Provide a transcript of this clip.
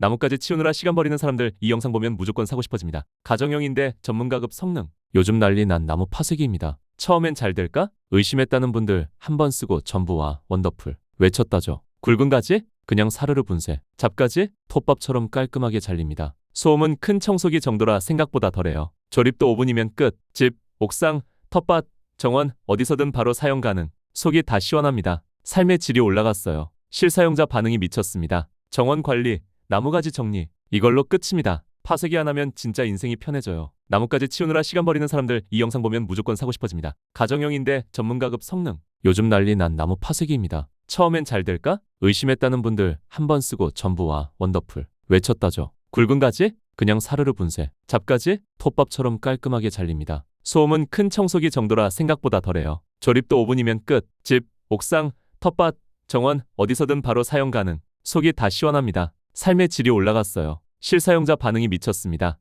나뭇가지 치우느라 시간 버리는 사람들 이 영상 보면 무조건 사고 싶어집니다. 가정용인데 전문가급 성능. 요즘 난리 난 나무 파쇄기입니다. 처음엔 잘 될까? 의심했다는 분들 한 번 쓰고 전부와 원더풀 외쳤다죠. 굵은 가지? 그냥 사르르 분쇄. 잡가지? 톱밥처럼 깔끔하게 잘립니다. 소음은 큰 청소기 정도라 생각보다 덜해요. 조립도 5분이면 끝. 집, 옥상, 텃밭, 정원 어디서든 바로 사용 가능. 속이 다 시원합니다. 삶의 질이 올라갔어요. 실사용자 반응이 미쳤습니다. 정원 관리, 나무가지 정리 이걸로 끝입니다. 파쇄기 하나면 진짜 인생이 편해져요. 나뭇가지 치우느라 시간 버리는 사람들 이 영상 보면 무조건 사고 싶어집니다. 가정용인데 전문가급 성능. 요즘 난리 난 나무 파쇄기입니다. 처음엔 잘 될까? 의심했다는 분들 한 번 쓰고 전부와 원더풀 외쳤다죠. 굵은 가지? 그냥 사르르 분쇄. 잡가지? 톱밥처럼 깔끔하게 잘립니다. 소음은 큰 청소기 정도라 생각보다 덜해요. 조립도 5분이면 끝. 집, 옥상, 텃밭, 정원 어디서든 바로 사용 가능. 속이 다 시원합니다. 삶의 질이 올라갔어요. 실사용자 반응이 미쳤습니다.